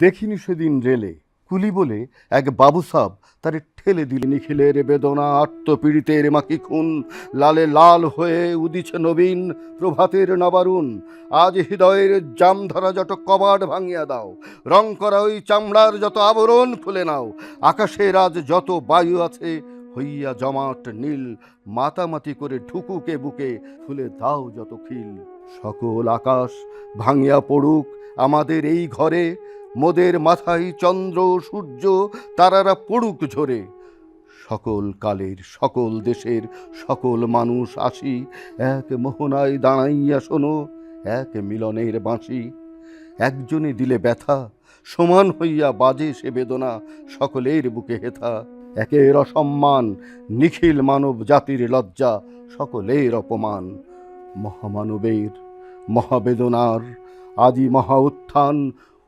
দেখিনি সেদিন রেলে কুলি বলে এক বাবু সাব তারে ঠেলে দিল নিখিলের বেদনা, আত্মপীড়িতের মাকি খুন, লালে লাল হয়ে উদিছে নবীন প্রভাতের নবারুণ। আজ হৃদয়ের জামধারা যত কবাট ভাঙিয়া দাও, রং করা ওই চামড়ার যত আবরণ খুলে নাও, আকাশের আজ যত বায়ু আছে হইয়া জমাট নীল, মাতামাতি করে ঢুকুকে বুকে ফুলে দাও যত খিল। সকল আকাশ ভাঙিয়া পড়ুক আমাদের এই ঘরে মোদের মাথায় চন্দ্র, সূর্য, তারারা পড়ুক ঝরে। সকল কালের, সকল দেশের, সকল মানুষ আসি, এক মোহনায় দাঁড়াইয়া শোনো, এক মিলনের বাঁশি। একজনে দিলে ব্যথা, সমান হইয়া বাজে সে বেদনা, সকলের বুকে হেথা। একের অসম্মান, নিখিল মানব জাতির লজ্জা, সকলের অপমান। মহামানবের, মহাবেদনার, আদি মহা উত্থান